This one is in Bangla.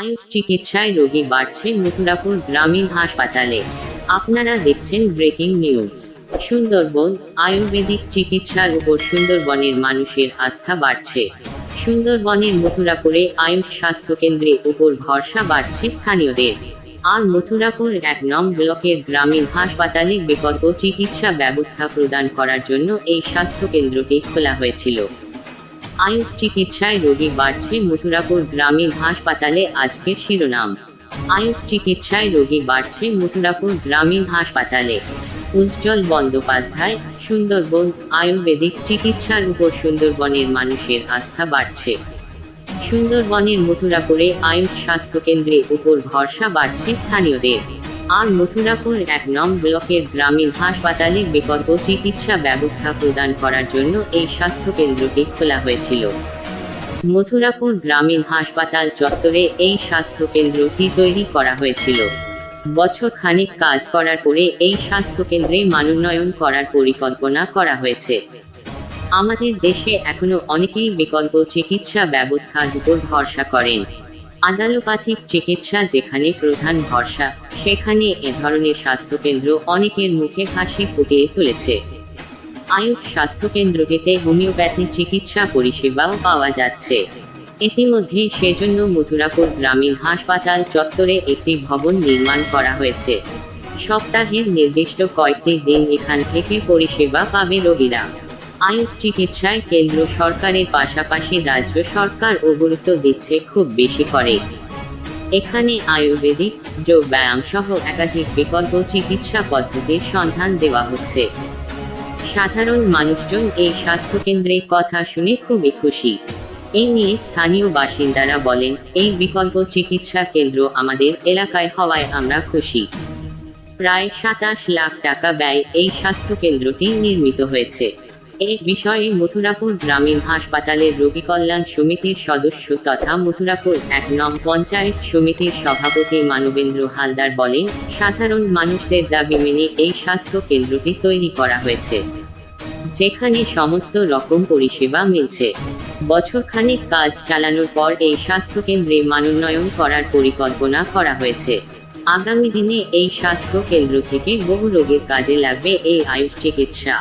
আয়ুষ চিকিৎসায় রোগী বাড়ছে মথুরাপুর গ্রামীণ হাসপাতালে। আপনারা দেখছেন ব্রেকিং নিউজ। সুন্দরবন আয়ুর্বেদিক চিকিৎসার উপর সুন্দরবনের মানুষের আস্থা বাড়ছে। সুন্দরবনের মথুরাপুরে আয়ুষ স্বাস্থ্যকেন্দ্রে উপর ভরসা বাড়ছে স্থানীয়দের। আর মথুরাপুর এক নং ব্লকের গ্রামীণ হাসপাতালে বিকল্প চিকিৎসা ব্যবস্থা প্রদান করার জন্য এই স্বাস্থ্যকেন্দ্রটি খোলা হয়েছিল। আয়ুষ চিকিৎসায় রোগী বাড়ছে মথুরাপুর গ্রামীণ হাসপাতালে আজকের শিরোনাম। আয়ুষ চিকিৎসায় রোগী বাড়ছে মথুরাপুর গ্রামীণ হাসপাতালে। উজ্জ্বল বন্দ্যোপাধ্যায়, সুন্দরবন আয়ুর্বেদিক চিকিৎসার উপর সুন্দরবনের মানুষের আস্থা বাড়ছে। সুন্দরবনের মথুরাপুরে আয়ুষ স্বাস্থ্যকেন্দ্রে উপর ভরসা বাড়ছে স্থানীয়দের। আর মথুরাপুর এক নং ব্লকের গ্রামীণ হাসপাতালে বিকল্প চিকিৎসা ব্যবস্থা প্রদান করার জন্য এই স্বাস্থ্য কেন্দ্রটি খোলা হয়েছিল। মথুরাপুর গ্রামীণ হাসপাতাল চত্বরে এই স্বাস্থ্য কেন্দ্রটি তৈরি করা হয়েছিল। বছর খানিক কাজ করার পরে এই স্বাস্থ্যকেন্দ্রে মানোন্নয়ন করার পরিকল্পনা করা হয়েছে। আমাদের দেশে এখনও অনেকেই বিকল্প চিকিৎসা ব্যবস্থার উপর ভরসা করেন। আদালোপাথিক চিকিৎসা যেখানে প্রধান ভরসা, সেখানে এ ধরনের স্বাস্থ্যকেন্দ্র অনেকের মুখে হাসি ফুটিয়ে তুলেছে। আয়ুষ স্বাস্থ্যকেন্দ্রটিতে হোমিওপ্যাথি চিকিৎসা পরিষেবাও পাওয়া যাচ্ছে। ইতিমধ্যে সেজন্য মথুরাপুর গ্রামীণ হাসপাতাল চত্বরে একটি ভবন নির্মাণ করা হয়েছে। সপ্তাহের নির্দিষ্ট কয়েকটি দিন এখান থেকে পরিষেবা পাবে রোগীরা। আয়ুষ চিকিৎসায় কেন্দ্র সরকারের পাশাপাশি রাজ্য সরকারও গুরুত্ব দিচ্ছে খুব বেশি করে। এখানে আয়ুর্বেদিক, যোগ ব্যায়াম সহ একাধিক বিকল্প চিকিৎসা পদ্ধতির সন্ধান দেওয়া হচ্ছে। সাধারণ মানুষজন এই স্বাস্থ্যকেন্দ্রের কথা শুনে খুবই খুশি। এই নিয়ে স্থানীয় বাসিন্দারা বলেন, এই বিকল্প চিকিৎসা কেন্দ্র আমাদের এলাকায় হওয়ায় আমরা খুশি। প্রায় সাতাশ লাখ টাকা ব্যয় এই স্বাস্থ্যকেন্দ্রটি নির্মিত হয়েছে। এ বিষয়ে মথুরাপুর গ্রামীণ হাসপাতালের রোগী কল্যাণ সমিতির সদস্য তথা মথুরাপুর এক নং পঞ্চায়েত সমিতির সভাপতি মানবেন্দ্র হালদার বলেন, সাধারণ মানুষদের দাবি মেনে এই স্বাস্থ্য কেন্দ্রটি তৈরি করা হয়েছে, যেখানে সমস্ত রকম পরিষেবা মিলছে। বছরখানেক কাজ চালানোর পর এই স্বাস্থ্যকেন্দ্রে মানোন্নয়ন করার পরিকল্পনা করা হয়েছে। আগামী দিনে এই স্বাস্থ্য কেন্দ্র থেকে বহু রোগীর কাজে লাগবে এই আয়ুষ চিকিৎসা।